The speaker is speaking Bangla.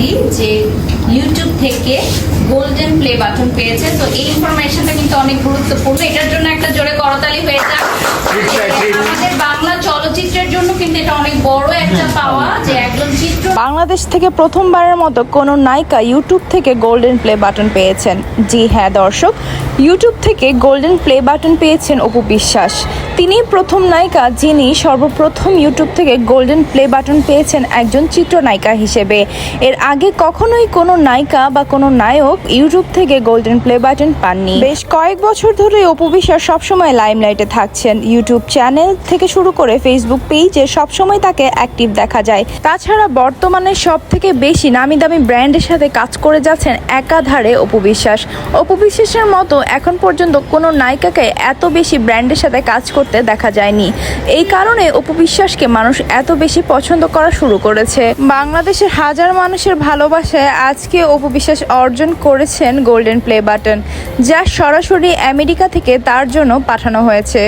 দিই যে ইউটিউব থেকে গোল্ডেন প্লে বাটন পেয়েছে। তো এই ইনফরমেশনটা কিন্তু অনেক গুরুত্বপূর্ণ। এটার জন্য একটা জোরে করতালি হয়ে যাক। আমাদের বাংলা চলচ্চিত্রের জন্য কিন্তু এটা অনেক বড় একটা পাওয়া যে একজন চিত্র বাংলাদেশ থেকে প্রথমবারের মতো কোনো নায়িকা ইউটিউব থেকে গোল্ডেন প্লে বাটন পেয়েছেন। জি হ্যাঁ দর্শক। ইউটিউব থেকে গোল্ডেন প্লে বাটন পেয়েছেন অপু বিশ্বাস। তিনি প্রথম নায়িকা যিনি সর্বপ্রথম ইউটিউব থেকে গোল্ডেন প্লে বাটন পেয়েছেন একজন চিত্রনায়িকা হিসেবে। এর আগে কখনোই কোনো নায়িকা বা কোনো নায়ক ইউটিউব থেকে গোল্ডেন প্লে বাটন পাননি। বেশ কয়েক বছর ধরে অপু বিশ্বাস সবসময় লাইমলাইটে থাকছেন। ইউটিউব চ্যানেল থেকে শুরু করে ফেসবুক পেজে সবসময় তাকে অ্যাক্টিভ দেখা যায়। তাছাড়া বর্তমানে সব থেকে বেশি নামি দামি ব্র্যান্ডের সাথে কাজ করে যাচ্ছেন একাধারে অপু বিশ্বাস। মতো এখন পর্যন্ত কোনো নায়িকাকে এত বেশি ব্র্যান্ডের সাথে কাজ করতে দেখা যায়নি। এই কারণে উপবিশ্বাসকে বিশ্বাসকে মানুষ এত বেশি পছন্দ করা শুরু করেছে। বাংলাদেশের হাজার মানুষের ভালোবাসায় আজকে উপবিশ্বাস বিশ্বাস অর্জন করেছেন গোল্ডেন প্লে বাটন যা সরাসরি আমেরিকা থেকে তার জন্য পাঠানো হয়েছে।